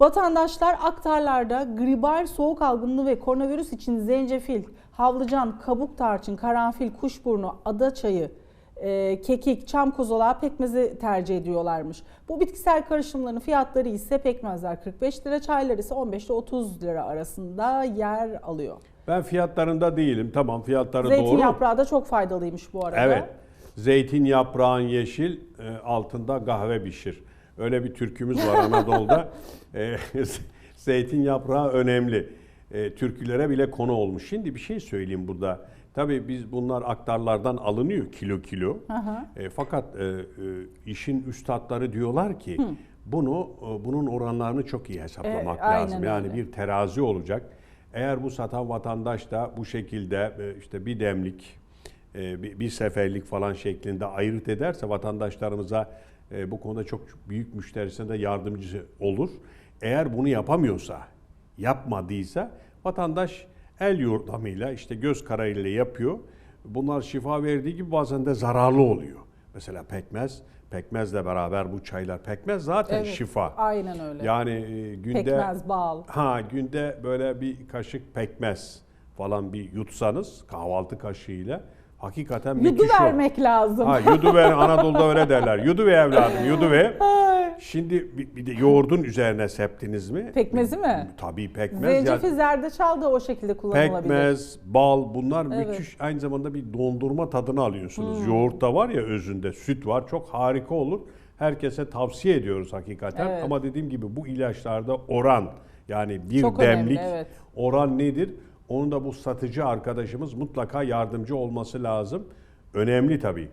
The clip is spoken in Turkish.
Vatandaşlar aktarlarda gribal soğuk algınlığı ve koronavirüs için zencefil, havlıcan, kabuk tarçın, karanfil, kuşburnu, ada çayı, e, kekik, çam kozalağı pekmezi tercih ediyorlarmış. Bu bitkisel karışımların fiyatları ise pekmezler 45 lira, çaylar ise 15 ile 30 lira arasında yer alıyor. Ben fiyatlarında değilim. Tamam fiyatları Zeytin doğru. yaprağı da çok faydalıymış bu arada. Evet. Zeytin yaprağın yeşil, e, altında kahve pişir. Öyle bir türkümüz var Anadolu'da. E, Zeytin yaprağı önemli. E, Türkülere bile konu olmuş. Şimdi bir şey söyleyeyim burada. Tabii biz bunlar aktarlardan alınıyor kilo kilo. E, fakat e, e, işin üstadları diyorlar ki bunu e, bunun oranlarını çok iyi hesaplamak E, aynen lazım. Yani öyle. bir terazi olacak. Eğer bu satan vatandaş da bu şekilde e, işte bir demlik, e, bir bir seferlik falan şeklinde ayırt ederse vatandaşlarımıza e, bu konuda çok büyük müşterisine de yardımcı olur. Eğer bunu yapamıyorsa, yapmadıysa vatandaş el yordamıyla işte göz kararıyla yapıyor. Bunlar şifa verdiği gibi bazen de zararlı oluyor. Mesela pekmez, pekmezle beraber bu çaylar pekmez zaten Evet, şifa. Aynen öyle. Yani e, günde Pekmez, bal. Ha günde böyle bir kaşık pekmez falan bir yutsanız kahvaltı kaşığıyla hakikaten Yudu müthiş o. vermek lazım. Ha yudu ver Anadolu'da öyle derler. Yudu ve evladım yudu ve. Şimdi bir, bir de yoğurdun üzerine septiniz mi? Pekmezi mi? Tabii pekmez. Zencefil, zerdeçal da o şekilde kullanılabilir. Pekmez, bal bunlar Evet. müthiş aynı zamanda bir dondurma tadını alıyorsunuz. Yoğurt da var ya özünde, süt var çok harika olur. Herkese tavsiye ediyoruz hakikaten. Evet. Ama dediğim gibi bu ilaçlarda oran yani bir Çok önemli, demlik evet. oran nedir? Onu da bu satıcı arkadaşımız mutlaka yardımcı olması lazım. Önemli tabii.